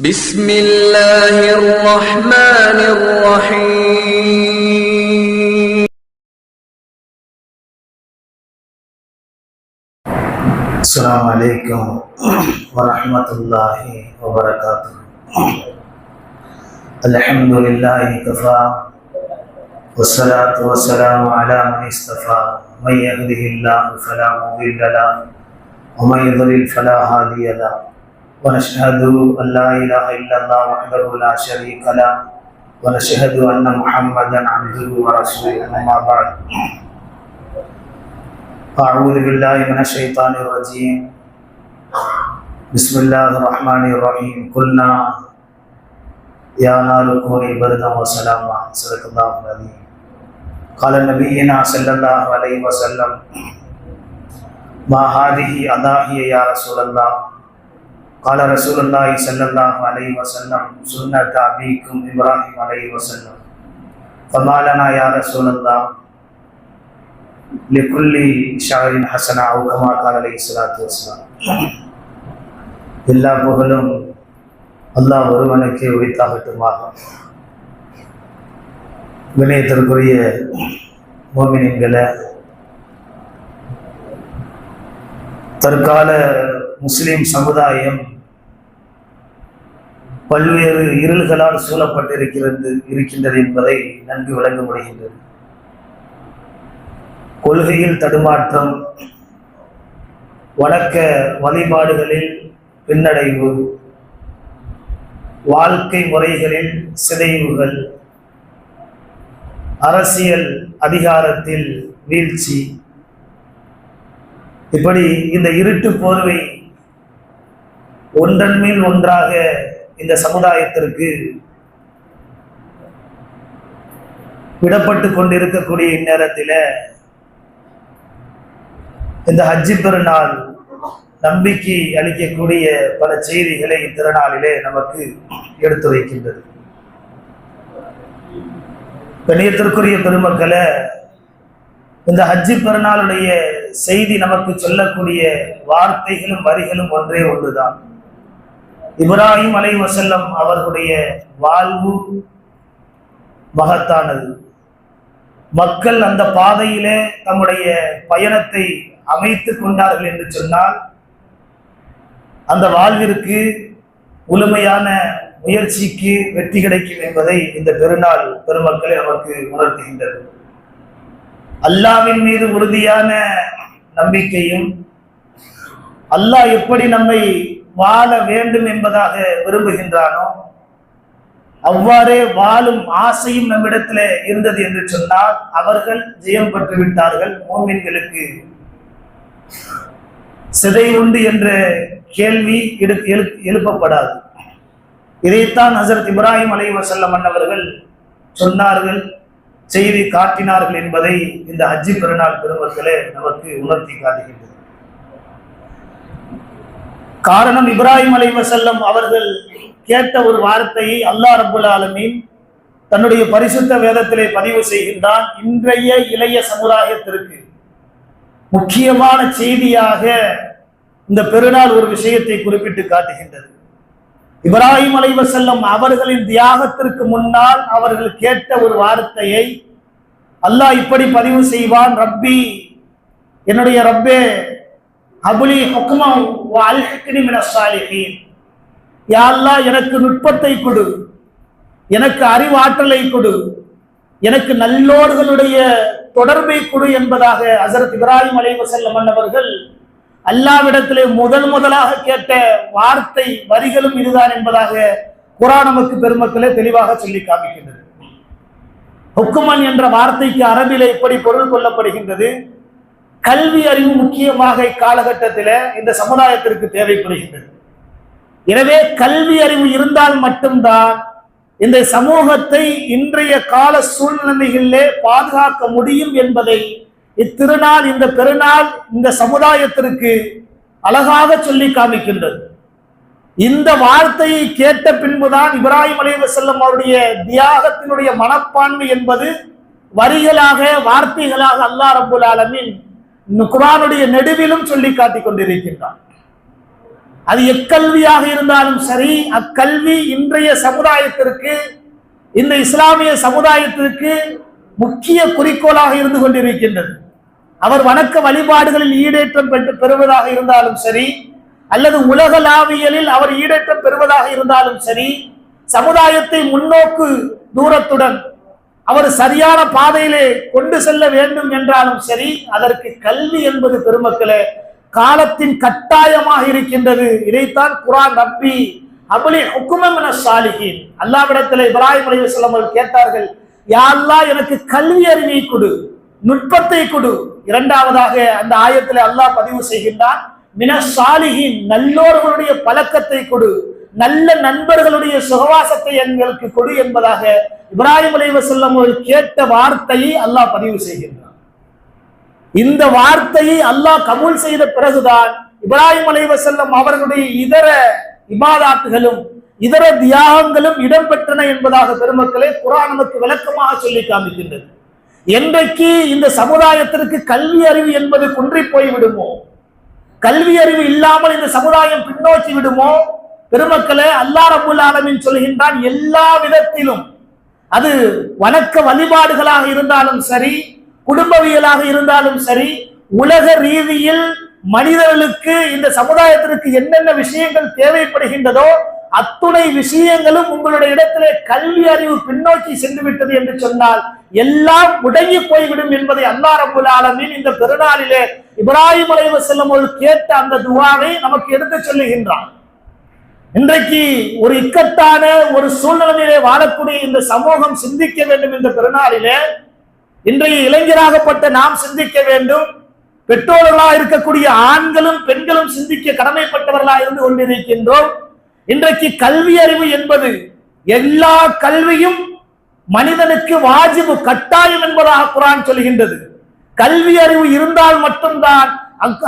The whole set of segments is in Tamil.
بسم الله الرحمن الرحيم. السلام عليكم ورحمة الله وبركاته. الحمد لله كفى والصلاة والسلام على من اصطفى. من يهده الله فلا مضل له ومن يضلل فلا هادي له. ونشهد أن لا إله إلا الله وحده لا شريك له، ونشهد أن محمدا عبده ورسوله، أما بعد. أعوذ بالله من الشيطان الرجيم. بسم الله الرحمن الرحيم. قلنا، يا نار كوني بردا وسلاما. صدق الله العظيم. قال نبينا صلى الله عليه وسلم، ما هذه أضاحي يا رسول الله؟ قال رسول الله صلى الله عليه وسلم سنة أبيكم إبراهيم عليه وسلم فما لنا يا رسول الله لكل شعر حسنة أو كما قال عليه الصلاة والسلام எல்லா புகழும் அல்லாஹ் ஒருவனுக்கு உரித்தாகட்டுமாக வினயத்திற்குரிய மோமினின்களை தற்கால முஸ்லிம் சமுதாயம் பல்வேறு இருள்களால் சூழப்பட்டிருக்கிறது இருக்கின்றது என்பதை நன்கு விளங்க முடிகின்றது. கொள்கையில் தடுமாற்றம் வணக்க வழிபாடுகளில் பின்னடைவு வாழ்க்கை முறைகளில் சிதைவுகள் அரசியல் அதிகாரத்தில் வீழ்ச்சி. இப்படி இந்த இருட்டு போர்வை ஒன்றன் மேல் ஒன்றாக இந்த சமுதாயத்திற்கு விடப்பட்டு கொண்டிருக்கக்கூடிய இந்நேரத்தில் இந்த ஹஜ்ஜி பெருநாள் நம்பிக்கை அளிக்கக்கூடிய பல செய்திகளை இத்திருநாளிலே நமக்கு எடுத்துரைக்கின்றது கணியத்திற்குரிய பெருமக்களை இந்த ஹஜ்ஜி பெருநாளுடைய செய்தி நமக்கு சொல்லக்கூடிய வார்த்தைகளும் வரிகளும் ஒன்றே ஒன்றுதான். இப்ராஹிம் அலை வசல்லம் அவர்களுடைய வாழ்வு மகத்தானது. மக்கள் அந்த பாதையிலே தம்முடைய பயணத்தை அமைத்து கொண்டார்கள் என்று சொன்னால் அந்த வாழ்விற்கு முழுமையான முயற்சிக்கு வெற்றி கிடைக்கும் என்பதை இந்த பெருநாள் பெருமக்களை நமக்கு உணர்த்துகின்றது. அல்லாவின் மீது உறுதியான நம்பிக்கையும் அல்லாஹ் எப்படி நம்மை வாழ வேண்டும் என்பதாக விரும்புகின்றானோ? அவ்வாறே வாழும் ஆசையும் நம்மிடத்தில் இருந்தது என்று சொன்னால் அவர்கள் ஜெயம் பெற்று விட்டார்கள் மோமின்களுக்கு. சிதை உண்டு என்ற கேள்வி எழு- எழுப்பப்படாது. இதைத்தான் ஹசரத் இப்ராஹிம் அலை வசல்லம் அன்னவர்கள் சொன்னார்கள் செய்தி காட்டினார்கள் என்பதை இந்த ஹஜ்ஜி பெருநாள் பெருமக்களே நமக்கு உணர்த்தி காட்டுகின்றது. காரணம் இப்ராஹிம் அலை வசல்லம் அவர்கள் கேட்ட ஒரு வார்த்தையை அல்லாஹ் ரபுல் ஆலமீன் தன்னுடைய பரிசுத்த வேதத்திலே பதிவு செய்கின்றான். இன்றைய இளைய சமுதாயத்திற்கு முக்கியமான செய்தியாக இந்த பெருநாள் ஒரு விஷயத்தை குறிப்பிட்டு காட்டுகின்றது. இப்ராஹிம் அலைவசல்லம் அவர்களின் தியாகத்திற்கு முன்னால் அவர்கள் கேட்ட ஒரு வார்த்தையை அல்லாஹ் இப்படி பதிவு செய்வான். ரப்பி என்னுடைய ரப்பே அபுலி ஹுக்மம் அல்ஹிக்னி மின சாலிஹீன். எனக்கு நுட்பத்தை கொடு. எனக்கு அறிவாற்றலை கொடு. எனக்கு நல்லோர்களுடைய தொடர்பை கொடு என்பதாக ஹசரத் இப்ராஹிம் அலைவசல்லம் அன்னவர்கள் அல்லாவிடத்திலே முதல் முதலாக கேட்ட வார்த்தை வரிகளும் இதுதான் என்பதாக குரான் நமக்கு பெருமக்களே தெளிவாக சொல்லி காமிக்கின்றது. ஹுக்குமன் என்ற வார்த்தைக்கு அரபிலே இப்படி பொருள் கொள்ளப்படுகின்றது. கல்வி அறிவு முக்கியமாக இக்காலகட்டத்தில் இந்த சமுதாயத்திற்கு தேவைப்படுகின்றது. எனவே கல்வி அறிவு இருந்தால் மட்டும்தான் இந்த சமூகத்தை இன்றைய கால சூழ்நிலைகளிலே பாதுகாக்க முடியும் என்பதை இத்திருநாள் இந்த பெருநாள் இந்த சமுதாயத்திற்கு அழகாக சொல்லி காமிக்கின்றது. இந்த வார்த்தையை கேட்ட பின்புதான் இப்ராஹிம் அலைவ செல்லம் அவருடைய தியாகத்தினுடைய மனப்பான்மை என்பது வரிகளாக வார்த்தைகளாக அல்லா ரபுல் ஆலமின் குரானுடைய நெடுவிலும் சொல்லி காட்டிக் கொண்டிருக்கின்றான். அது எக்கல்வியாக இருந்தாலும் சரி அக்கல்வி இன்றைய சமுதாயத்திற்கு இந்த இஸ்லாமிய சமுதாயத்திற்கு முக்கிய குறிக்கோளாக இருந்து கொண்டிருக்கின்றது. அவர் வணக்க வழிபாடுகளில் ஈடேற்றம் பெற்று பெறுவதாக இருந்தாலும் சரி அல்லது உலகளாவியலில் அவர் ஈடேற்றம் பெறுவதாக இருந்தாலும் சரி சமுதாயத்தை முன்னோக்கு தூரத்துடன் அவர் சரியான பாதையிலே கொண்டு செல்ல வேண்டும் என்றாலும் சரி அதற்கு கல்வி என்பது பெருமக்களே காலத்தின் கட்டாயமாக இருக்கின்றது. இதைத்தான் குரான் நம்பி அபலி என சாலிகின் அல்லாவிடத்தில் இப்ராஹிம் அலி அவர்கள் கேட்டார்கள் யா எனக்கு கல்வி அறிவை கொடு நுட்பத்தை கொடு. இரண்டாவதாக அந்த ஆயத்தில் அல்லாஹ் பதிவு செய்கின்றான் மின சாலிகின் நல்லோர்களுடைய பழக்கத்தை கொடு. நல்ல நண்பர்களுடைய சுகவாசத்தை எங்களுக்கு கொடு என்பதாக இப்ராஹிம் அலைவசல்லம் ஒரு அவர்கள் கேட்ட வார்த்தையை அல்லாஹ் பதிவு செய்கின்றான். இந்த வார்த்தையை அல்லாஹ் கபூல் செய்த பிறகுதான் இப்ராஹிம் அலைவசல்லம் அவர்களுடைய இதர இபாதாத்துகளும் இதர தியாகங்களும் இடம்பெற்றன என்பதாக பெருமக்களே குரான் நமக்கு விளக்கமாக சொல்லி காமிக்கின்றது. என்றைக்கு இந்த சமுதாயத்திற்கு கல்வி அறிவு என்பது குன்றி போய் விடுமோ கல்வி அறிவு இல்லாமல் இந்த சமுதாயம் பின்னோக்கி விடுமோ? பெருமக்களே அல்லா ரபுல் ஆலமின் சொல்கின்றான் எல்லா விதத்திலும். அது வணக்க வழிபாடுகளாக இருந்தாலும் சரி குடும்பவியலாக இருந்தாலும் சரி உலக ரீதியில் மனிதர்களுக்கு இந்த சமுதாயத்திற்கு என்னென்ன விஷயங்கள் தேவைப்படுகின்றதோ அத்துணை விஷயங்களும் உங்களுடைய இடத்திலே கல்வி அறிவு பின்னோக்கி சென்று விட்டது என்று சொன்னால் எல்லாம் முடங்கி போய்விடும் என்பதை அல்லா ரபுல் ஆலமின் இந்த பெருநாளிலே இப்ராஹிம் அலைவசல்லம் கேட்ட அந்த துவாவை நமக்கு எடுத்து சொல்லுகின்றான். இன்றைக்கு ஒரு இக்கட்டான ஒரு சூழ்நிலையிலே வாழக்கூடிய இந்த சமூகம் சிந்திக்க வேண்டும் இந்த பெருநாளிலே இன்றைய இளைஞராகப்பட்ட நாம் சிந்திக்க வேண்டும். பெற்றோர்களாக இருக்கக்கூடிய ஆண்களும் பெண்களும் சிந்திக்க கடமைப்பட்டவர்களாக இருந்து கொண்டிருக்கின்றோம். இன்றைக்கு கல்வி அறிவு என்பது எல்லா கல்வியும் மனிதனுக்கு வாஜிபு கட்டாயம் என்பதாக குரான் சொல்கின்றது. கல்வி அறிவு இருந்தால் மட்டும்தான்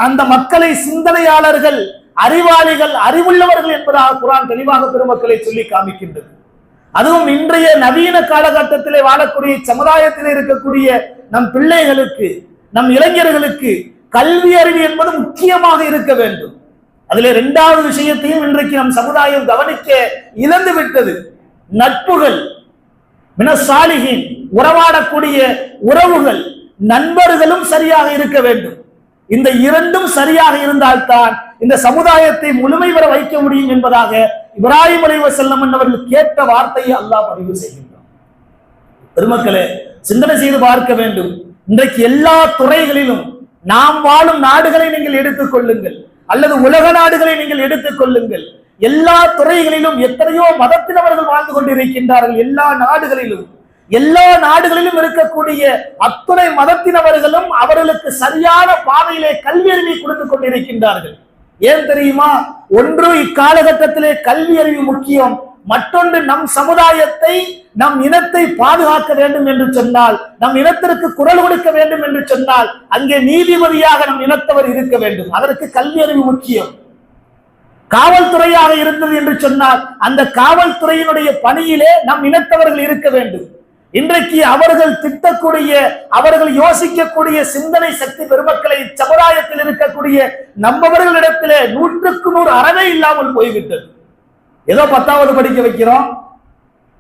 அந்த மக்களை சிந்தனையாளர்கள் அறிவாளிகள் அறிவுள்ளவர்கள் என்பதாக குரான் தெளிவாக பெருமக்களை சொல்லி காமிக்கின்றது. அதுவும் இன்றைய நவீன காலகட்டத்திலே வாழக்கூடிய சமுதாயத்தில் இருக்கக்கூடிய நம் பிள்ளைகளுக்கு நம் இளைஞர்களுக்கு கல்வி அறிவு என்பது முக்கியமாக இருக்க வேண்டும். அதுல இரண்டாவது விஷயத்தையும் இன்றைக்கு நம் சமுதாயம் கவனிக்க இழந்து விட்டது. நட்புகள் மினசாலிகின் உறவாடக்கூடிய உறவுகள் நண்பர்களும் சரியாக இருக்க வேண்டும். இந்த இரண்டும் சரியாக இருந்தால்தான் இந்த சமுதாயத்தை முழுமை பெற வைக்க முடியும் என்பதாக இப்ராஹிம் அலைவ செல்லம் அவர்கள் கேட்ட வார்த்தையை அல்லாஹ் பதிவு செய்கின்றான். பெருமக்களே சிந்தனை செய்து பார்க்க வேண்டும். இன்றைக்கு எல்லா துறைகளிலும் நாம் வாழும் நாடுகளை நீங்கள் எடுத்துக் கொள்ளுங்கள். அல்லது உலக நாடுகளை நீங்கள் எடுத்துக் கொள்ளுங்கள். எல்லா துறைகளிலும் எத்தனையோ மதத்தினவர்கள் வாழ்ந்து கொண்டிருக்கின்றார்கள். எல்லா நாடுகளிலும். எல்லா நாடுகளிலும் இருக்கக்கூடிய அத்துணை மதத்தினவர்களும் அவர்களுக்கு சரியான பாதையிலே கல்வி அறிவை கொடுத்துக் கொண்டிருக்கின்றார்கள். ஏன் தெரியுமா? ஒன்று இக்காலகட்டத்திலே கல்வி அறிவு முக்கியம். மற்றொன்று நம் சமுதாயத்தை நம் இனத்தை பாதுகாக்க வேண்டும் என்று சொன்னால் நம் இனத்திற்கு குரல் கொடுக்க வேண்டும் என்று சொன்னால் அங்கே நீதிபதியாக நம் இனத்தவர் இருக்க வேண்டும். அதற்கு கல்வி அறிவு முக்கியம். காவல்துறையாக இருந்தது என்று சொன்னால் அந்த காவல்துறையினுடைய பணியிலே நம் இனத்தவர்கள் இருக்க வேண்டும். இன்றைக்கு அவர்கள் திட்டக்கூடிய அவர்கள் யோசிக்கக்கூடிய சிந்தனை சக்தி பெருமக்களை சமுதாயத்தில் இருக்கக்கூடிய நம்மவர்களிடத்திலே நூற்றுக்கு நூறு அறவே இல்லாமல் போய்விட்டது. ஏதோ பத்தாவது படிக்க வைக்கிறோம்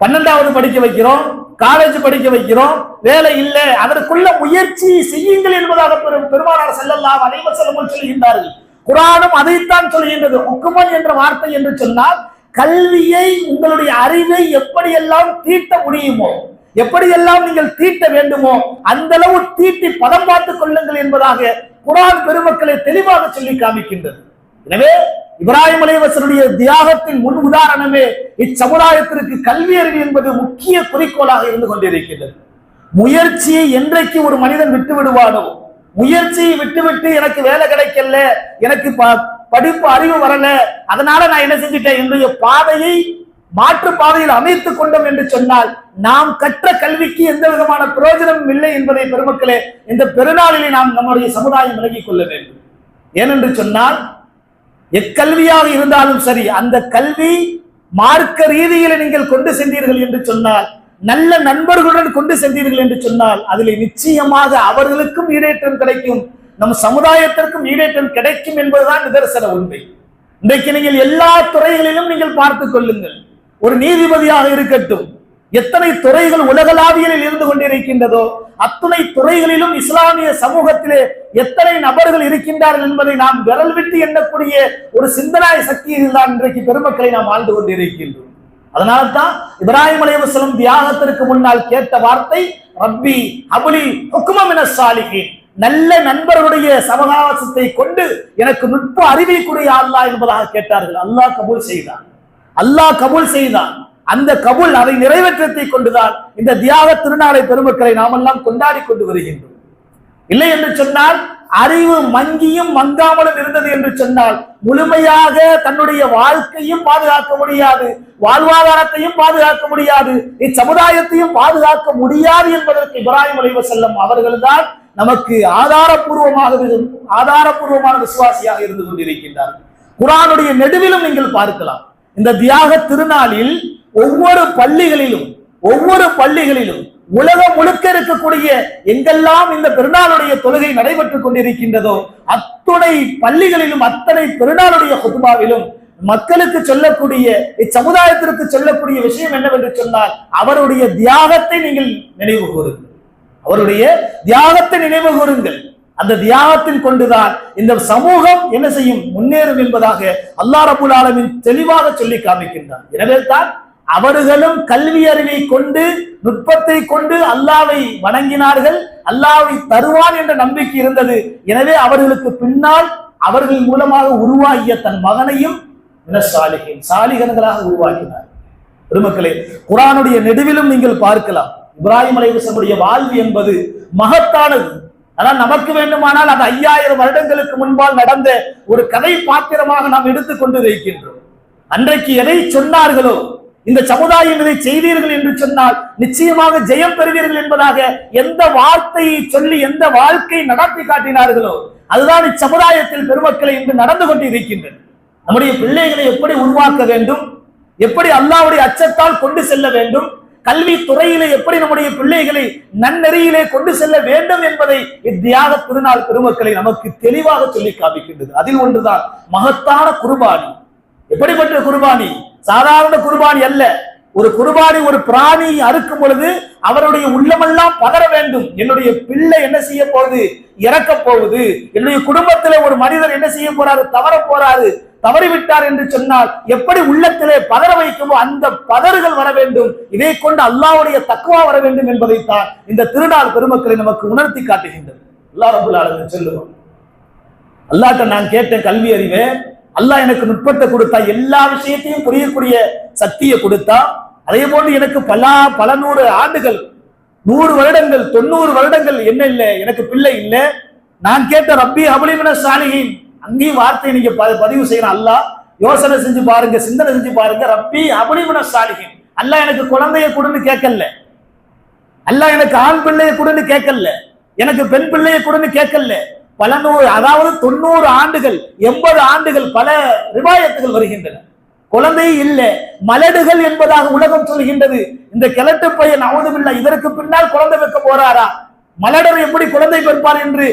பன்னெண்டாவது படிக்க வைக்கிறோம் காலேஜ் படிக்க வைக்கிறோம் வேலை இல்லை அதற்குள்ள முயற்சி செய்யுங்கள் என்பதாக பெருமானார் செல்லலாம் அனைவர் செல்லமும் சொல்கின்றார்கள். குரானும் அதைத்தான் சொல்கின்றது. உக்குமன் என்ற வார்த்தை என்று சொன்னால் கல்வியை உங்களுடைய அறிவை எப்படியெல்லாம் தீட்ட முடியுமோ எப்படியெல்லாம் நீங்கள் தீட்ட வேண்டுமோ அந்த அளவு தீட்டி பதம் பார்த்துக் கொள்ளுங்கள் என்பதாக குரான் பெருமக்களை தெளிவாக சொல்லி காமிக்கின்றது. எனவே இப்ராஹிம் அலைவசனுடைய தியாகத்தின் முன் உதாரணமே இச்சமுதாயத்திற்கு கல்வி அறிவு என்பது முக்கிய குறிக்கோளாக இருந்து கொண்டிருக்கின்றது. முயற்சியை என்றைக்கு ஒரு மனிதன் விட்டு விடுவானோ முயற்சியை விட்டுவிட்டு எனக்கு வேலை கிடைக்கல எனக்கு படிப்பு அறிவு வரல அதனால நான் என்ன செஞ்சிட்டேன்? என்னுடைய பாதையை மாற்று பாதையில் அமைத்துக் கொண்டோம் என்று சொன்னால் நாம் கற்ற கல்விக்கு எந்த விதமான பிரயோஜனமும் இல்லை என்பதை பெருமக்களே இந்த பெருநாளிலே நாம் நம்முடைய சமுதாயம் விலகிக் கொள்ள வேண்டும். ஏனென்று சொன்னால் எக்கல்வியாக இருந்தாலும் சரி அந்த கல்வி மார்க்க ரீதியில் நீங்கள் கொண்டு சென்றீர்கள் என்று சொன்னால் நல்ல நண்பர்களுடன் கொண்டு சென்றீர்கள் என்று சொன்னால் அதில் நிச்சயமாக அவர்களுக்கும் ஈடேற்றம் கிடைக்கும் நம் சமுதாயத்திற்கும் ஈடேற்றம் கிடைக்கும் என்பதுதான் நிதர்சன உண்மை. இன்றைக்கு நீங்கள் எல்லா துறைகளிலும் நீங்கள் பார்த்துக் கொள்ளுங்கள். ஒரு நீதிபதியாக இருக்கட்டும். எத்தனை துறைகள் உலகளாவியலில் இருந்து கொண்டிருக்கின்றதோ அத்துணை துறைகளிலும் இஸ்லாமிய சமூகத்திலே எத்தனை நபர்கள் இருக்கின்றார்கள் என்பதை நாம் விரல் விட்டு எண்ணக்கூடிய ஒரு சிந்தனாய சக்தியில் தான் இன்றைக்கு பெருமக்களை நாம் வாழ்ந்து கொண்டிருக்கின்றோம். அதனால தான் இப்ராஹிம் அலைவசலம் தியாகத்திற்கு முன்னால் கேட்ட வார்த்தை ரப்பி அபுலி ஹுக்குமமின சாலிகி நல்ல நண்பருடைய சமகாசத்தை கொண்டு எனக்கு நுட்ப அறிவிக்கூடிய அல்லா என்பதாக கேட்டார்கள். அல்லாஹ் கபூல் செய்தான். அல்லாஹ் கபூல் செய்தான். அந்த கபூல் அதை நிறைவேற்றத்தை கொண்டுதான் இந்த தியாக திருநாளை பெருமக்களை நாமெல்லாம் கொண்டாடி கொண்டு வருகின்றோம். இல்லை என்று சொன்னால் அறிவு மங்கியும் மங்காமலும் இருந்தது என்று சொன்னால் முழுமையாக தன்னுடைய வாழ்க்கையும் பாதுகாக்க முடியாது வாழ்வாதாரத்தையும் பாதுகாக்க முடியாது இச்சமுதாயத்தையும் பாதுகாக்க முடியாது என்பதற்கு இப்ராஹிம் அலைவ செல்லம் அவர்கள்தான் நமக்கு ஆதாரபூர்வமாக ஆதாரபூர்வமான விசுவாசியாக இருந்து கொண்டிருக்கின்றார்கள். குரானுடைய நெடுவிலும் நீங்கள் பார்க்கலாம். இந்த தியாக திருநாளில் ஒவ்வொரு பள்ளிகளிலும் ஒவ்வொரு பள்ளிகளிலும் உலகம் முழுக்க இருக்கக்கூடிய எங்கெல்லாம் இந்த பெருநாளுடைய தொழுகை நடைபெற்றுக் கொண்டிருக்கின்றதோ அத்துணை பள்ளிகளிலும் அத்தனை பெருநாளுடைய குதுபாவிலும் மக்களுக்கு சொல்லக்கூடிய இச்சமுதாயத்திற்கு சொல்லக்கூடிய விஷயம் என்னவென்று சொன்னால் அவருடைய தியாகத்தை நீங்கள் நினைவு கூறுங்கள். அவருடைய தியாகத்தை நினைவு கூறுங்கள். அந்த தியாகத்தில் கொண்டுதான் இந்த சமூகம் என்ன செய்யும்? முன்னேறும் என்பதாக அல்லா ரபுல் ஆலமின் தெளிவாக சொல்லி காமிக்கின்றார் எனவே தான் அவர்களும் கல்வி அறிவை கொண்டு நுட்பத்தை கொண்டு அல்லாவை வணங்கினார்கள் அல்லாவை தருவான் என்ற நம்பிக்கை இருந்தது. எனவே அவர்களுக்கு பின்னால் அவர்கள் மூலமாக உருவாகிய தன் மகனையும் சாலிகன் சாலிகன்களாக உருவாக்கினார். பெருமக்களே குரானுடைய நெடுவிலும் நீங்கள் பார்க்கலாம். இப்ராஹிம் அலைவசனுடைய வாழ்வு என்பது மகத்தானது. ஆனால் நமக்கு வேண்டுமானால் அது ஐயாயிரம் வருடங்களுக்கு முன்பால் நடந்த ஒரு கதை பாத்திரமாக நாம் எடுத்துக்கொண்டு வைக்கின்றோம் அன்றைக்கு எதை சொன்னார்களோ இந்த சமுதாயம் இதை செய்தீர்கள் என்று சொன்னால் நிச்சயமாக ஜெயம் பெறுவீர்கள் என்பதாக எந்த வார்த்தையை சொல்லி எந்த வாழ்க்கை நடத்தி காட்டினார்களோ அதுதான் இச்சமுதாயத்தில் பெருமக்களை இன்று நடந்து கொண்டு இருக்கின்றன நம்முடைய பிள்ளைகளை எப்படி உருவாக்க வேண்டும்? எப்படி அல்லாவுடைய அச்சத்தால் கொண்டு செல்ல வேண்டும்? கல்வி துறையிலே எப்படி நம்முடைய பிள்ளைகளை நன்னெறியிலே கொண்டு செல்ல வேண்டும் என்பதை இத்தியாக திருநாள் பெருமக்களை நமக்கு தெளிவாக சொல்லி காமிக்கின்றது. அதில் ஒன்றுதான் மகத்தான குருபானி. எப்படிப்பட்ட குருபாணி சாதாரண குருபாணி அல்ல. ஒரு குருபாணி ஒரு பிராணி அறுக்கும் பொழுது அவருடைய உள்ளமெல்லாம் பதற வேண்டும். என்னுடைய பிள்ளை என்ன செய்ய போகுது? இறக்க போகுது. என்னுடைய குடும்பத்துல ஒரு மனிதர் என்ன செய்ய போறாரு? தவற போறாரு. தவறிவிட்டார் என்று சொன்னால் எப்படி உள்ளத்திலே பதற வைக்குமோ அந்த பதறுகள் வர வேண்டும். இதை கொண்டு அல்லாவுடைய தக்குவா வர வேண்டும் என்பதைத்தான் இந்த திருநாள் பெருமக்களை நமக்கு உணர்த்தி காட்டுகின்றது. அல்லா ரபுல் சொல்லுவோம் அல்லாட்ட நான் கேட்ட கல்வி அறிவே அல்லாஹ் எனக்கு நுட்பத்தை கொடுத்தா எல்லா விஷயத்தையும் புரியக்கூடிய சக்தியை கொடுத்தா அதே போன்று எனக்கு பல பல நூறு ஆண்டுகள் நூறு வருடங்கள் தொண்ணூறு வருடங்கள் என்ன இல்லை எனக்கு பிள்ளை இல்லை. நான் கேட்ட ரப்பி அபலிமின சாலிகின் அங்கேயும் வார்த்தை நீங்க பதிவு செய்யணும். அல்லா யோசனை செஞ்சு பாருங்க சிந்தனை செஞ்சு பாருங்க. ரப்பி அபனிமன சாலிகின் அல்ல எனக்கு குழந்தைய கொடுன்னு கேட்கல. அல்ல எனக்கு ஆண் பிள்ளைய கொடுன்னு கேட்கல. எனக்கு பெண் பிள்ளைய கொடுன்னு கேட்கல. பல நூறு அதாவது தொண்ணூறு ஆண்டுகள் எண்பது ஆண்டுகள் பல ரிவாயத்துகள் வருகின்றன. குழந்தை இல்லை மலடுகள் என்பதாக உலகம் சொல்கின்றது. இந்த கிழட்டு பையன் அவதுமில்லை இதற்கு பின்னால் குழந்தை வைக்க போறாரா? மலடர் எப்படி குழந்தை பெற்பார் என்று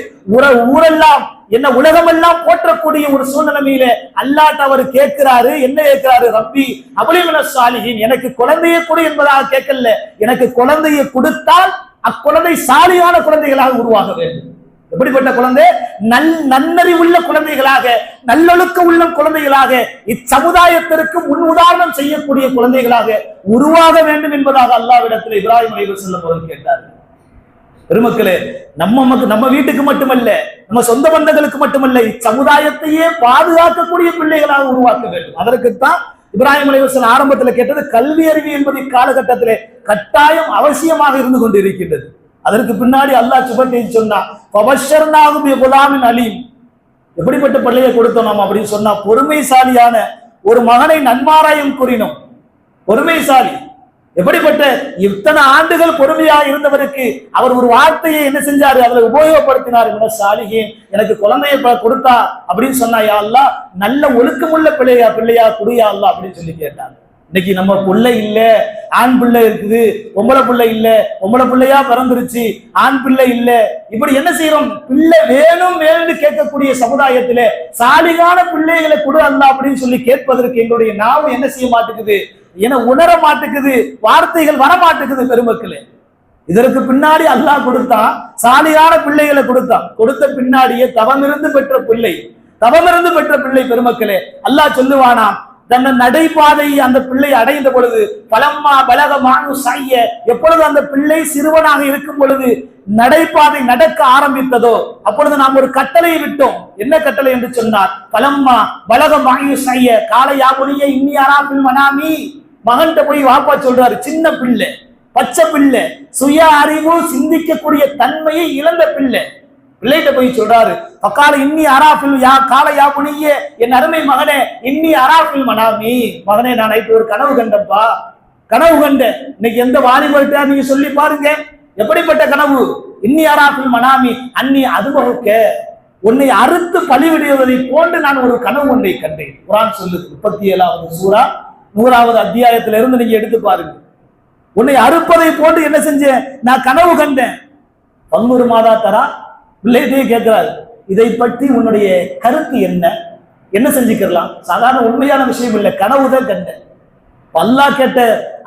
ஊரெல்லாம் என்ன உலகமெல்லாம் போற்றக்கூடிய ஒரு சூழ்நிலையில அல்லாட்ட அவர் கேட்கிறாரு. என்ன கேட்கிறாரு? ரப்பி அபலிமன சாலிஹின். எனக்கு குழந்தையை கொடு என்பதாக கேட்கல. எனக்கு குழந்தையை கொடுத்தால் அக்குழந்தை சாலியான குழந்தைகளாக உருவாக வேண்டும். எப்படிப்பட்ட குழந்தை? நல் நன்னறிவுள்ள குழந்தைகளாக நல்லொழுக்க உள்ள குழந்தைகளாக இச்சமுதாயத்திற்கு முன் உதாரணம் செய்யக்கூடிய குழந்தைகளாக உருவாக வேண்டும் என்பதாக அல்லாவிடத்தில் இப்ராஹிம் அலைவர் செல்லும் போது கேட்டார் பெருமக்களே நம்ம நம்ம வீட்டுக்கு மட்டுமல்ல நம்ம சொந்த பந்தங்களுக்கு மட்டுமல்ல இச்சமுதாயத்தையே பாதுகாக்கக்கூடிய பிள்ளைகளாக உருவாக்க வேண்டும். அதற்குத்தான் இப்ராஹிம் அலைவசன் ஆரம்பத்தில் கேட்டது கல்வி அறிவு என்பது காலகட்டத்திலே கட்டாயம் அவசியமாக இருந்து கொண்டு இருக்கின்றது அதற்கு பின்னாடி அல்லாஹ் சுபத்தை சொன்னா குலாமின் அலீம். எப்படிப்பட்ட பிள்ளையை கொடுத்தோம் நாம் அப்படின்னு சொன்னா பொறுமைசாலியான ஒரு மகனை நன்மாராயம் கூறினோம். பொறுமைசாலி. எப்படிப்பட்ட இத்தனை ஆண்டுகள் பொறுமையாக இருந்தவருக்கு அவர் ஒரு வார்த்தையை என்ன செஞ்சாரு? அதில் உபயோகப்படுத்தினார். சாலிகே எனக்கு குழந்தைய கொடுத்தா அப்படின்னு சொன்னா யா நல்ல ஒழுக்கமுள்ள பிள்ளையா பிள்ளையா குடியா அல்லா அப்படின்னு சொல்லி கேட்டாங்க. இன்னைக்கு நம்ம பிள்ளை இல்ல ஆண் பிள்ளை இருக்குது பொம்பளை பிள்ளை இல்ல பொம்பளை பிள்ளையா பிறந்துருச்சு ஆண் பிள்ளை இல்ல. இப்படி என்ன செய்யறோம் பிள்ளை வேணும் வேணும்னு கேட்கக்கூடிய சமுதாயத்திலே சாலிகான பிள்ளைகளை கொடு அல்ல அப்படின்னு சொல்லி கேட்பதற்கு எங்களுடைய நாவும் என்ன செய்ய மாட்டேங்குது? என உணர மாட்டேங்குது வார்த்தைகள் வர மாட்டேங்குது பெருமக்களே. இதற்கு பின்னாடி அல்லாஹ் கொடுத்தான் சாலியான பிள்ளைகளை கொடுத்தான் கொடுத்த பின்னாடியே தவமிருந்து பெற்ற பிள்ளை தவமிருந்து பெற்ற பிள்ளை பெருமக்களே. அல்லாஹ் சொல்லுவானா தன்னை நடைபாதை அந்த பிள்ளை அடைந்த பொழுது பலம்மா பலக மானு சாய எப்பொழுது அந்த பிள்ளை சிறுவனாக இருக்கும் பொழுது நடைபாதை நடக்க ஆரம்பித்ததோ அப்பொழுது நாம் ஒரு கட்டளை விட்டோம். என்ன கட்டளை என்று சொன்னார் பலம்மா பலக மாயு சாய காலையாமுனிய இன்னியாரா மனாமி. மகன்கிட்ட போய் வாப்பா சொல்றாரு சின்ன பிள்ளை பச்சை பிள்ளை சுய அறிவு சிந்திக்கக்கூடிய தன்மையை இழந்த பிள்ளை. பிள்ளைகிட்ட போய் சொல்றாரு பக்கால இன்னி அராஃபில் யா கால யா புனிய என் அருமை மகனே இன்னி அராஃபில் மனாமி. மகனே நான் நைட்டு ஒரு கனவு கண்டப்பா கனவு கண்டேன். இன்னைக்கு எந்த வாலிபர்கிட்ட நீங்க சொல்லி பாருங்க. எப்படிப்பட்ட கனவு? இன்னி அராஃபில் மனாமி அன்னி அதுபகுக்க உன்னை அறுத்து பழிவிடுவதை போன்று நான் ஒரு கனவு ஒன்றை கண்டேன். குரான் சொல்லு முப்பத்தி ஏழாவது சூறா. நூறாவது அத்தியாயத்திலிருந்து இருந்து நீங்க எடுத்து பாருங்க. உன்னை அறுப்பதை போட்டு என்ன செஞ்சேன்? நான் கனவு கண்டேன். பன்னூறு மாதா தரா பிள்ளைகிட்டே கேட்கிறாரு இதை பற்றி உன்னுடைய கருத்து என்ன? என்ன செஞ்சுக்கிறலாம்? சாதாரண உண்மையான விஷயம் இல்லை கனவு தான் கண்டேன். பல்லா கேட்ட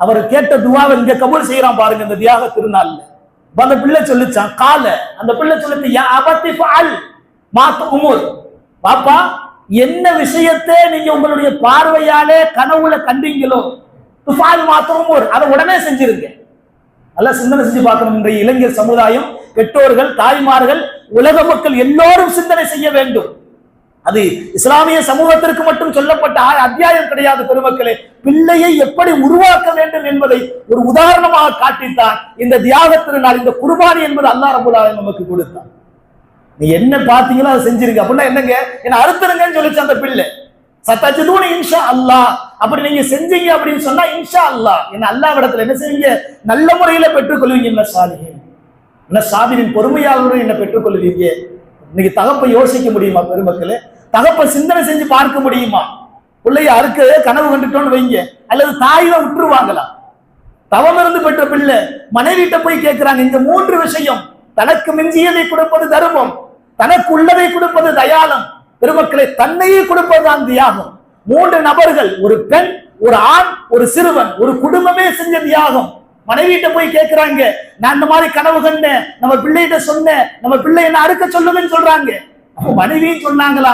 அவர் கேட்ட துவாவை இங்க கபூல் செய்யறான் பாருங்க இந்த தியாக திருநாள்ல. அந்த பிள்ளை சொல்லிச்சான் கால. அந்த பிள்ளை சொல்லிச்சு யா அபத்தி பால் மாத்து உமுர். பாப்பா என்ன விஷயத்தை நீங்க உங்களுடைய பார்வையாலே கனவுல கண்டீங்களோ துஃபால் மாத்து ஒரு அதை உடனே செஞ்சிருங்க. நல்லா சிந்தனை செஞ்சு பார்க்கணும் இன்றைய இளைஞர் சமுதாயம் பெற்றோர்கள் தாய்மார்கள் உலக மக்கள் எல்லோரும் சிந்தனை செய்ய வேண்டும். அது இஸ்லாமிய சமூகத்திற்கு மட்டும் சொல்லப்பட்ட அத்தியாயம் கிடையாது பெருமக்களே. பிள்ளையை எப்படி உருவாக்க வேண்டும் என்பதை ஒரு உதாரணமாக காட்டித்தான் இந்த தியாக திருநாள் இந்த குர்பானி என்பது அல்லாஹ் ரபுல் நமக்கு கொடுத்தான். நீ என்ன பார்த்தீங்களோ அதை செஞ்சிருங்க. அப்படின்னா என்னங்க? என்ன அறுத்துருங்கன்னு சொல்லிச்சு அந்த பிள்ளை. சத்தாச்சுதூனி இன்ஷா அல்லாஹ் அப்படி நீங்க செஞ்சீங்க அப்படின்னு சொன்னா இன்ஷா அல்லாஹ் என்ன அல்லாஹ் இடத்துல என்ன செய்வீங்க? நல்ல முறையில பெற்றுக்கொள்வீங்க என்ன சாதிகள் என்ன சாதியின் பொறுமையாளருடன் என்ன பெற்றுக்கொள்வீங்க? இன்னைக்கு தகப்பை யோசிக்க முடியுமா பெருமக்களே? தகப்பை சிந்தனை செஞ்சு பார்க்க முடியுமா? பிள்ளைய அறுக்க கனவு கண்டுட்டோம்னு வைங்க. அல்லது தாயில விட்டுருவாங்களா தவம் இருந்து பெற்ற பிள்ளை மனைவிட்ட போய் கேட்கிறாங்க இந்த மூன்று விஷயம் தனக்கு மிஞ்சியதை கொடுப்பது தர்மம். தனக்குள்ளதை கொடுப்பது தயாளம். பெருமக்களை தன்னையே கொடுப்பதுதான் தியாகம். மூன்று நபர்கள் ஒரு பெண் ஒரு ஆண் ஒரு சிறுவன் ஒரு குடும்பமே செஞ்ச தியாகம். மனைவிட்ட போய் கேட்கிறாங்க நான் இந்த மாதிரி கனவு கண்டேன் நம்ம பிள்ளைகிட்ட சொன்னேன் நம்ம பிள்ளை என்ன அறுக்க சொல்லுங்கன்னு சொல்றாங்க. மனைவியும் சொன்னாங்களா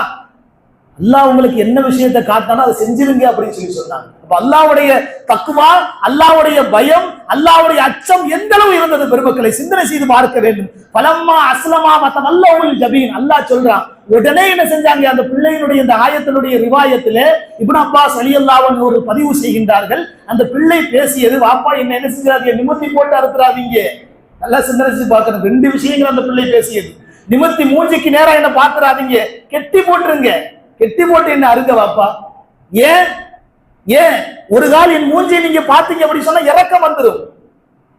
அல்லாஹ் உங்களுக்கு என்ன விஷயத்தை காட்டானோ அதை செஞ்சிருங்க அப்படின்னு சொல்லி சொன்னாங்க. அப்ப அல்லாவுடைய தக்குவா அல்லாவுடைய பயம் அல்லாஹ்வுடைய அச்சம் எந்த அளவு இருந்தது பெருமக்களை? சிந்தனை செய்து பார்க்க வேண்டும். பலம்மா அஸ்லமா மத்தம் அல்லாஹ்வுல் ஜபீன். அல்லாஹ் சொல்றான் உடனே என்ன செஞ்சாங்க? அந்த பிள்ளையினுடைய இந்த ஆயத்தினுடைய ரிவாயத்திலே இப்னு அப்பாஸ் அலியல்லாவன் ஒரு பதிவு செய்கின்றார்கள். அந்த பிள்ளை பேசியது வாப்பா என்ன என்ன செஞ்சாதீங்க நிமித்தி போட்டு அறுத்துறாதீங்க. நல்லா சிந்தனை செய்து பார்க்கணும். ரெண்டு விஷயங்கள் அந்த பிள்ளை பேசியது. நிமித்தி மூஞ்சிக்கு நேரம் என்ன பாத்துறாதீங்க கெட்டி போட்டுருங்க. கெட்டி போட்டு என்ன அருங்க வாப்பா? ஏன்? ஏன்? ஒரு கால் என் மூஞ்சியை நீங்க பாத்தீங்க அப்படின்னு சொன்னா இறக்கம் வந்துடும்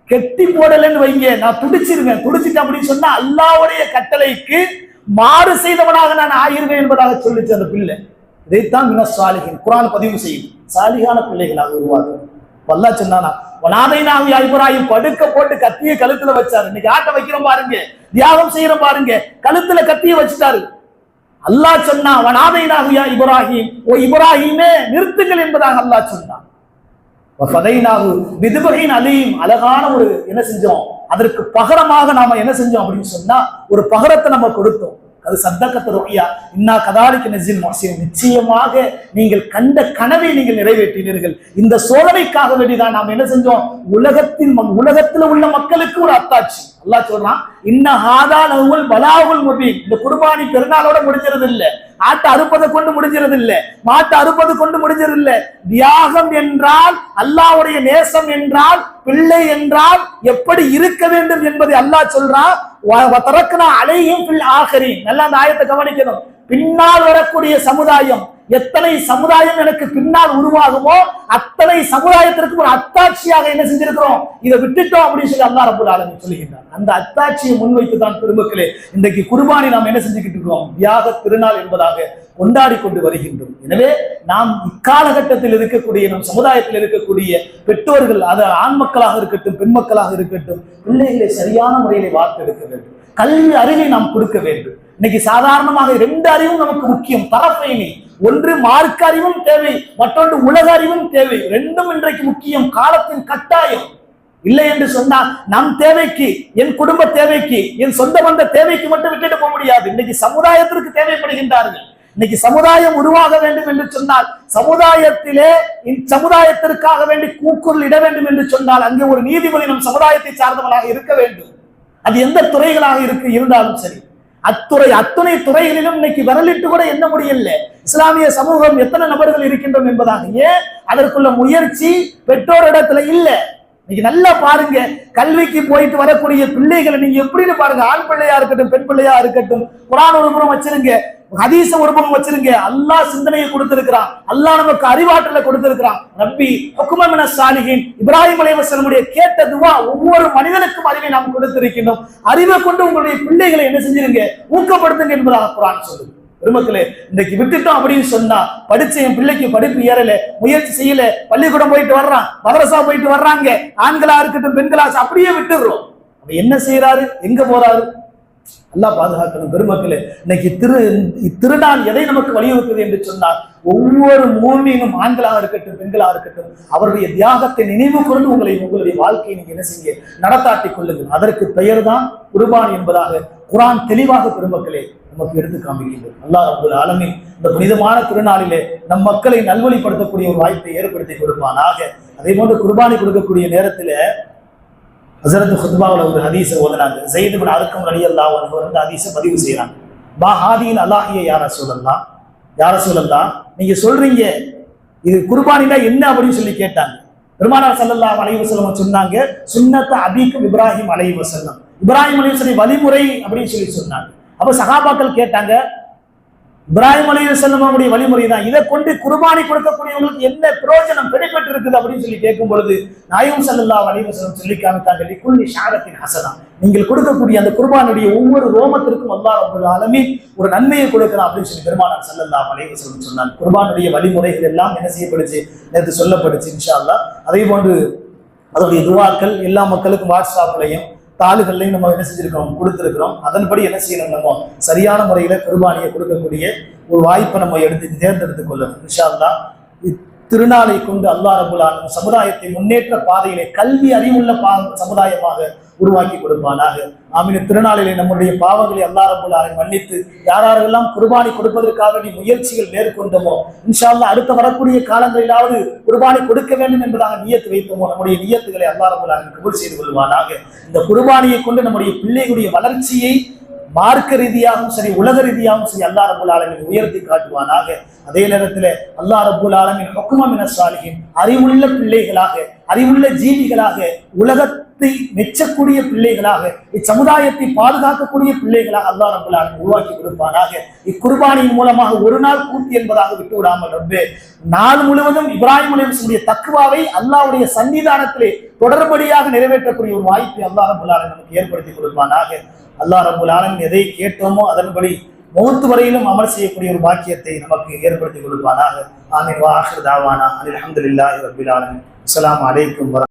கெட்டி போடலன்னு வைங்க. நான் துடிச்சிருவேன். துடிச்சிட்டேன் அப்படின்னு சொன்னா அல்லாவுடைய கட்டளைக்கு மாறு செய்தவனாக நான் ஆயிருவேன் என்பதாக சொல்லிச்சு அந்த பிள்ளை. இதைத்தான் மின சாலிகன் குரான் பதிவு செய்யும். சாலிகான பிள்ளைகளாக உருவாகும் வல்லா சொன்னானா வனாதைனாக இப்ராஹிம் படுக்க போட்டு கத்திய கழுத்துல வச்சாரு. இன்னைக்கு ஆட்ட வைக்கிறோம் பாருங்க. தியாகம் செய்யறோம் பாருங்க. கழுத்துல கத்திய வச்சுட்டாரு. அல்லாஹ் சொன்னான் வனாதைனாக இப்ராஹிம்? ஓ இப்ராஹிமே நிறுத்துங்கள் என்பதாக அல்லாஹ் சொன்னான். ஃபதைனாகு விதுபகையின் அழகான ஒரு என்ன செஞ்சோம். அதற்கு பகரமாக நாம என்ன செஞ்சோம் அப்படின்னு சொன்னா ஒரு பகரத்தை நம்ம கொடுத்தோம். அது சத்தக்கத்து ரொய்யா இன்னா கதாலிக்கு நெசில் மோசியம் நிச்சயமாக நீங்கள் கண்ட கனவை நீங்கள் நிறைவேற்றினீர்கள். இந்த சோதனைக்காக வேண்டிதான் நாம் என்ன செஞ்சோம்? உலகத்தின் உலகத்துல உள்ள மக்களுக்கு ஒரு அத்தாட்சி. அல்லாஹ் சொல்றான் இன்ன ஹாதா லஹுல் பலாகுல் முபீன். இந்த குர்பானி பெருநாளோட முடிஞ்சிறது இல்ல ஆட்டை அறுப்பதை கொண்டு முடிஞ்சிறது இல்ல மாட்டை அறுப்பது கொண்டு முடிஞ்சிறது இல்ல தியாகம் என்றால் அல்லாவுடைய நேசம் என்றால் பிள்ளை என்றால் எப்படி இருக்க வேண்டும் என்பதை அல்லாஹ் சொல்றான். வ- வ தரக்னா அலைஹிம் ஃபில் ஆஹிரீன் நல்லா அந்த ஆயத்தை கவனிக்கணும் பின்னால் வரக்கூடிய சமுதாயம் எத்தனை சமுதாயம் எனக்கு பின்னால் உருவாகுமோ அத்தனை சமுதாயத்திற்கு ஒரு அத்தாட்சியாக என்ன செஞ்சிருக்கிறோம்? இதை விட்டுட்டோம் அப்படின்னு சொல்லி அல்லா ரபுல் ஆலமின் சொல்லுகின்றார் அந்த அத்தாட்சியை முன்வைத்து தான் பெருமக்களே இன்றைக்கு குருபானி நாம் என்ன செஞ்சுக்கிட்டு இருக்கிறோம்? தியாக திருநாள் என்பதாக கொண்டாடி கொண்டு வருகின்றோம். எனவே நாம் இக்காலகட்டத்தில் இருக்கக்கூடிய நம் சமுதாயத்தில் இருக்கக்கூடிய பெற்றோர்கள் அது ஆண் மக்களாக இருக்கட்டும் பெண் மக்களாக இருக்கட்டும் பிள்ளைகளை சரியான முறையில் வார்த்தெடுக்க வேண்டும். கல்வி அறிவை நாம் கொடுக்க வேண்டும். இன்னைக்கு சாதாரணமாக ரெண்டு அறிவும் நமக்கு முக்கியம். தரப்பயணி ஒன்று மார்க்க அறிவும் தேவை மற்றொன்று உலக அறிவும் தேவை. ரெண்டும் இன்றைக்கு முக்கியம். காலத்தின் கட்டாயம். இல்லை என்று சொன்னால் நம் தேவைக்கு என் குடும்ப தேவைக்கு என் சொந்த பந்த தேவைக்கு மட்டும் விட்டுட்டு போக முடியாது. இன்னைக்கு சமுதாயத்திற்கு தேவைப்படுகின்றார்கள். இன்னைக்கு சமுதாயம் உருவாக வேண்டும் என்று சொன்னால் சமுதாயத்திலே சமுதாயத்திற்காக வேண்டி கூக்குரல் இட வேண்டும் என்று சொன்னால் அங்கே ஒரு நீதிபதி நம் சமுதாயத்தை சார்ந்தவனாக இருக்க வேண்டும். அது எந்த துறைகளாக இருக்கு இருந்தாலும் சரி. அத்துறை அத்துணை துறைகளிலும் இன்னைக்கு விரலிட்டு கூட என்ன முடியல. இஸ்லாமிய சமூகம் எத்தனை நபர்கள் இருக்கின்றோம் என்பதாக. ஏன்? அதற்குள்ள முயற்சி பெற்றோரிடத்துல இல்ல. இன்னைக்கு நல்லா பாருங்க. கல்விக்கு போயிட்டு வரக்கூடிய பிள்ளைகளை நீங்க எப்படின்னு பாருங்க. ஆண் பிள்ளையா இருக்கட்டும் பெண் பிள்ளையா இருக்கட்டும். குரான் ஒரு புறம் வச்சிருங்க. ஹதீச ஒரு புறம் வச்சிருங்க. அல்லாஹ் சிந்தனையை கொடுத்திருக்கிறான். அல்லாஹ் நமக்கு அறிவாற்றலை கொடுத்திருக்கிறான். ரப்பி ஹுக்குமமின சாலிகின் இப்ராஹிம் அலைவசனுடைய கேட்ட துவா ஒவ்வொரு மனிதனுக்கும் அறிவை நாம் கொடுத்திருக்கின்றோம். அறிவை கொண்டு உங்களுடைய பிள்ளைகளை என்ன செஞ்சிருங்க? ஊக்கப்படுத்துங்க என்பதாக குரான் சொல்லு பெருமக்களே இன்றைக்கு விட்டுட்டோம் அப்படின்னு சொன்னா படிச்ச என் பிள்ளைக்கு படிப்பு ஏறல முயற்சி செய்யல பள்ளிக்கூடம் போயிட்டு வர்றான் மதரசா போயிட்டு வர்றாங்க. ஆண்களா இருக்கட்டும் பெண்களா அப்படியே விட்டுடுறோம். என்ன செய்யறாரு எங்க போறாரு? நல்லா பாதுகாக்கணும் பெருமக்களே இன்னைக்கு திரு திருநாள் எதை நமக்கு வலியுறுத்துது என்று சொன்னால் ஒவ்வொரு மூமியும் ஆண்களாக இருக்கட்டும் பெண்களாக இருக்கட்டும் அவருடைய தியாகத்தை நினைவு கொண்டு உங்களை உங்களுடைய வாழ்க்கையை நீங்க என்ன செய்ய நடத்தாட்டிக் கொள்ளுங்கள். அதற்கு பெயர் தான் குர்பான் என்பதாக குரான் தெளிவாக பெருமக்களே நமக்கு எடுத்து காமிக்கின்றது. அல்லா அப்துல் ஆலமின் இந்த புனிதமான திருநாளிலே நம் மக்களை நல்வழிப்படுத்தக்கூடிய ஒரு வாய்ப்பை ஏற்படுத்தி கொடுப்பானாக. அதே போன்று குர்பானி கொடுக்கக்கூடிய நேரத்தில் ஹசரத் ஹுத்பாவில் ஒரு ஹதீஸை ஓதுனாங்க ஜெயிது பின் அறுக்கம் அலி அல்லா வந்து ஹதீஸை பதிவு செய்கிறாங்க மா ஹாதியின் அல்லாஹிய யார சொல்லலாம் யார சொல்லலாம் நீங்கள் சொல்கிறீங்க இது குர்பானினா என்ன அப்படின்னு சொல்லி கேட்டாங்க. பெருமானார் சல்லல்லா அலைவசல்லம் சொன்னாங்க சுன்னத்த அபிக்கும் இப்ராஹிம் அலைவசல்லம் இப்ராஹிம் அலைவசல்லம் வழிமுறை அப்படின்னு சொல்லி சொன்னாங்க. அப்போ சகாபாக்கள் கேட்டாங்க இப்ராஹிம் அலி செல்லமுடைய வழிமுறை தான். இதை கொண்டு குர்பானி கொடுக்கக்கூடியவங்களுக்கு என்ன பிரயோஜனம் கிடைப்பட்டு இருக்குது அப்படின்னு சொல்லி கேட்கும் பொழுது நாயும் சல்லல்லா வலிவசனம் சொல்லி காமித்தாங்க லிக்குள்ளி ஷாரத்தின் ஹசனா. நீங்கள் கொடுக்கக்கூடிய அந்த குர்பானுடைய ஒவ்வொரு ரோமத்திற்கும் அல்லா ரபுல் ஆலமி ஒரு நன்மையை கொடுக்கலாம் அப்படின்னு சொல்லி பெருமானார் செல்லல்லா வலிவசனம் சொன்னான் குர்பானுடைய வழிமுறைகள் எல்லாம் என்ன செய்யப்படுச்சு? நேற்று சொல்லப்படுச்சு இன்ஷா அல்லா அதே போன்று அதனுடைய துவாக்கள் எல்லா மக்களுக்கும் வாட்ஸ்அப்லையும் தாளுகள்லையும் நம்ம என்ன செஞ்சிருக்கோம்? கொடுத்துருக்கிறோம். அதன்படி என்ன செய்யணும் நம்ம? சரியான முறையில் குர்பானியை கொடுக்கக்கூடிய ஒரு வாய்ப்பை நம்ம எடுத்து தேர்ந்தெடுத்துக் கொள்ளணும். இன்ஷா அல்லா திருநாளை கொண்டு அல்லா ரபுல்லான சமுதாயத்தை முன்னேற்ற பாதையிலே கல்வி அறிவுள்ள பா சமுதாயமாக உருவாக்கி கொடுப்பானாக. ஆமீன. திருநாளிலே நம்முடைய பாவங்களை அல்லா ரபுல்லாரை மன்னித்து யாரெல்லாம் குர்பானி கொடுப்பதற்காக வேண்டிய முயற்சிகள் மேற்கொண்டோமோ இன்ஷால்லா அடுத்த வரக்கூடிய காலங்களிலாவது குர்பானி கொடுக்க வேண்டும் என்பதாக நியத்து வைத்தோமோ நம்முடைய நியத்துகளை அல்லா ரபுல்லாரின் கபூல் செய்து கொள்வானாக. இந்த குர்பானியை கொண்டு நம்முடைய பிள்ளைகளுடைய வளர்ச்சியை மார்க்க ரீதியாகவும் சரி உலக ரீதியாகவும் சரி அல்லா ரபுல் ஆலமின் உயர்த்தி காட்டுவானாக. அதே நேரத்தில் அல்லா ரபுல் ஆலமின் ஹொக்குமின சாலிகின் அறிவுள்ள பிள்ளைகளாக அறிவுள்ள ஜீவிகளாக உலகத்தை மெச்சக்கூடிய பிள்ளைகளாக இச்சமுதாயத்தை பாதுகாக்கக்கூடிய பிள்ளைகளாக அல்லா ரபுல் ஆலமின் உருவாக்கி கொடுப்பானாக. இக்குர்பானியின் மூலமாக ஒரு நாள் பூர்த்தி என்பதாக விட்டு விடாமல் ரப்பே நாள் முழுவதும் இப்ராஹிம் அலிவசனுடைய தக்குவாவை அல்லாவுடைய சன்னிதானத்திலே தொடர்படியாக நிறைவேற்றக்கூடிய ஒரு வாய்ப்பை அல்லா ரபுல் ஆலமின் நமக்கு ஏற்படுத்தி கொடுப்பானாக. அல்லாஹ் ரபுல் ஆலமின் எதை கேட்டோமோ அதன்படி மௌத்து வரையிலும் அமல் செய்யக்கூடிய ஒரு பாக்கியத்தை நமக்கு ஏற்படுத்தி கொடுப்பானாக. ஆமீன். வாஹர் தாவானா. அலி அஹமதுல்லாஹி ரபுல் ஆலமின். அஸ்லாம் அலைக்கும் வர